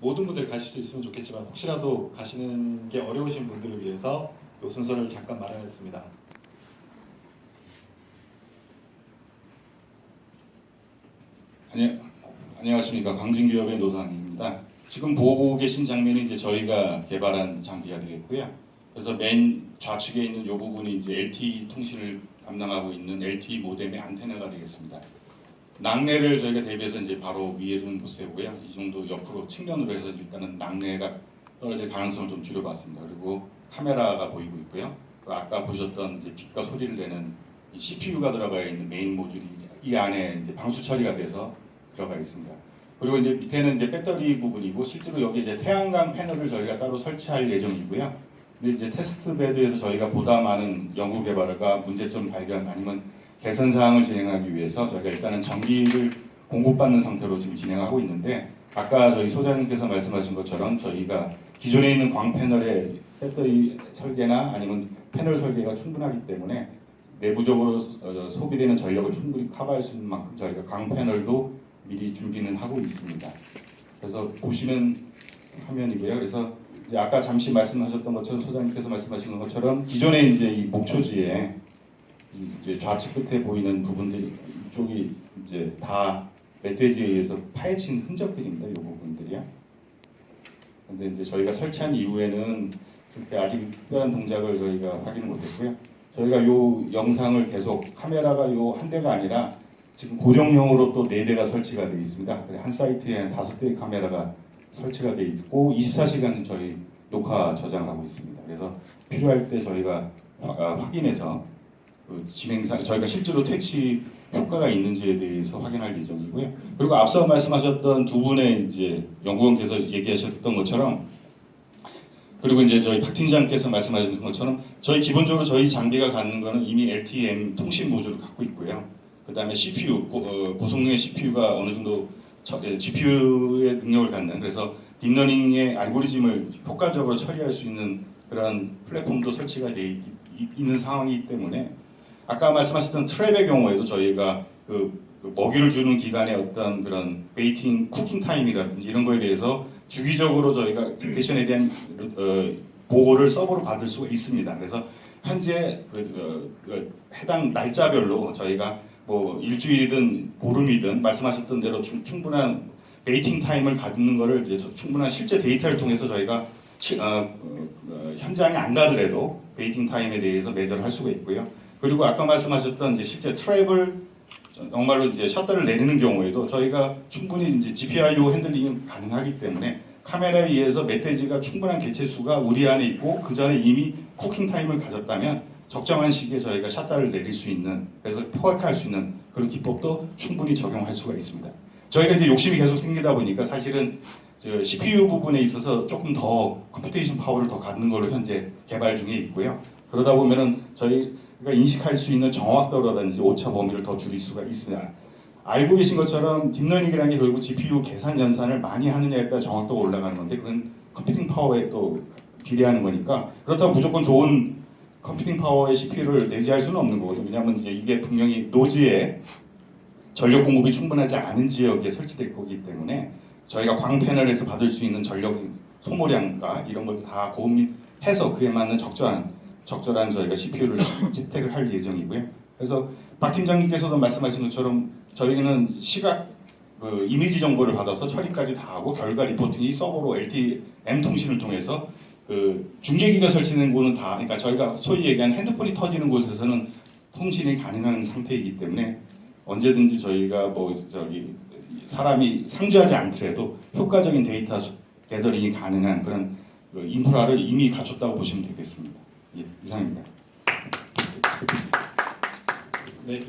모든 분들 가실 수 있으면 좋겠지만 혹시라도 가시는 게 어려우신 분들을 위해서 이 순서를 잠깐 마련했습니다. 안녕, 안녕하십니까 광진기업의 노상입니다. 지금 보고 계신 장면이 이제 저희가 개발한 장비가 되겠고요. 그래서 맨 좌측에 있는 이 부분이 이제 LTE 통신을 담당하고 있는 LTE 모뎀의 안테나가 되겠습니다. 낙뢰를 저희가 대비해서 이제 바로 위에는 못 세우고요. 이 정도 옆으로 측면으로 해서 일단은 낙뢰가 떨어질 가능성을 좀 줄여봤습니다. 그리고 카메라가 보이고 있고요. 또 아까 보셨던 이제 빛과 소리를 내는 이 CPU가 들어가 있는 메인 모듈이 이 안에 이제 방수 처리가 돼서 들어가 있습니다. 그리고 이제 밑에는 이제 배터리 부분이고 실제로 여기 이제 태양광 패널을 저희가 따로 설치할 예정이고요. 근데 이제 테스트 베드에서 저희가 보다 많은 연구 개발과 문제점 발견 아니면 개선 사항을 진행하기 위해서 저희가 일단은 전기를 공급받는 상태로 지금 진행하고 있는데 아까 저희 소장님께서 말씀하신 것처럼 저희가 기존에 있는 광 패널의 배터리 설계나 아니면 패널 설계가 충분하기 때문에 내부적으로 어, 소비되는 전력을 충분히 커버할 수 있는 만큼 저희가 광 패널도 미리 준비는 하고 있습니다. 그래서 보시는 화면이고요. 그래서 아까 잠시 말씀하셨던 것처럼 소장님께서 말씀하신 것처럼 기존에 이제 이 목초지에 이제 좌측 끝에 보이는 부분들이 이쪽이 이제 다 멧돼지에 의해서 파헤친 흔적들입니다. 이 부분들이요. 근데 이제 저희가 설치한 이후에는 그렇게 아직 특별한 동작을 저희가 확인을 못했고요. 저희가 요 영상을 계속 카메라가 요 한 대가 아니라 지금 고정형으로 또 네 대가 설치가 되어 있습니다. 한 사이트에 다섯 대의 카메라가 설치가 되어 있고 24시간 저희 녹화 저장하고 있습니다. 그래서 필요할 때 저희가 화- 아, 확인해서 그 진행상 저희가 실제로 퇴치 효과가 있는지에 대해서 확인할 예정이고요. 그리고 앞서 말씀하셨던 두 분의 이제 연구원께서 얘기하셨던 것처럼 그리고 이제 저희 박 팀장께서 말씀하신 것처럼 저희 기본적으로 저희 장비가 갖는 거는 이미 LTM 통신 모듈을 갖고 있고요. 그 다음에 CPU 고, 어, 고성능의 CPU가 어느 정도 저- 예, GPU의 능력을 갖는 그래서 딥러닝의 알고리즘을 효과적으로 처리할 수 있는 그런 플랫폼도 설치가 돼 있, 있는 상황이기 때문에 아까 말씀하셨던 트랩의 경우에도 저희가 그, 그 먹이를 주는 기간의 어떤 그런 웨이팅 쿠킹 타임이라든지 이런 거에 대해서 주기적으로 저희가 디테션에 대한 어, 보고를 서버로 받을 수가 있습니다. 그래서 현재 그, 어, 그 해당 날짜별로 저희가 뭐 일주일이든 보름이든 말씀하셨던 대로 충, 충분한 웨이팅 타임을 갖는 거를 이제 저- 충분한 실제 데이터를 통해서 저희가 시- 어, 어, 어, 현장에 안 가더라도 웨이팅 타임에 대해서 매저를 할 수가 있고요. 그리고 아까 말씀하셨던 이제 실제 트래블 정말로 이제 셔터를 내리는 경우에도 저희가 충분히 이제 GPIO 핸들링이 가능하기 때문에 카메라에 의해서 멧돼지가 충분한 개체 수가 우리 안에 있고 그 전에 이미 쿠킹 타임을 가졌다면 적정한 시기에 저희가 샷다를 내릴 수 있는 그래서 포획할 수 있는 그런 기법도 충분히 적용할 수가 있습니다. 저희가 이제 욕심이 계속 생기다 보니까 사실은 저 CPU 부분에 있어서 조금 더 컴퓨테이션 파워를 더 갖는 걸로 현재 개발 중에 있고요. 그러다 보면은 저희 가 인식할 수 있는 정확도라든지 오차 범위를 더 줄일 수가 있습니다. 알고 계신 것처럼 딥러닝이라는 게 결국 GPU 계산 연산을 많이 하느냐에 따라 정확도가 올라가는 건데 그건 컴퓨팅 파워에 또 비례하는 거니까 그렇다고 무조건 좋은 컴퓨팅 파워의 CPU를 내재할 수는 없는 거거든요. 왜냐하면 이제 이게 분명히 노지에 전력 공급이 충분하지 않은 지역에 설치될 거기 때문에 저희가 광 패널에서 받을 수 있는 전력 소모량과 이런 걸 다 고민해서 그에 맞는 적절한 적절한 저희가 CPU를 채택을 할 예정이고요. 그래서 박 팀장님께서도 말씀하신 것처럼 저희는 시각 그 이미지 정보를 받아서 처리까지 다 하고 결과 리포팅이 서버로 LTM 통신을 통해서 그 중계기가 설치된 곳은 다 그러니까 저희가 소위 얘기한 핸드폰이 터지는 곳에서는 통신이 가능한 상태이기 때문에 언제든지 저희가 뭐 저기 사람이 상주하지 않더라도 효과적인 데이터 게더링이 가능한 그런 그 인프라를 이미 갖췄다고 보시면 되겠습니다. 예, 이상입니다. 네,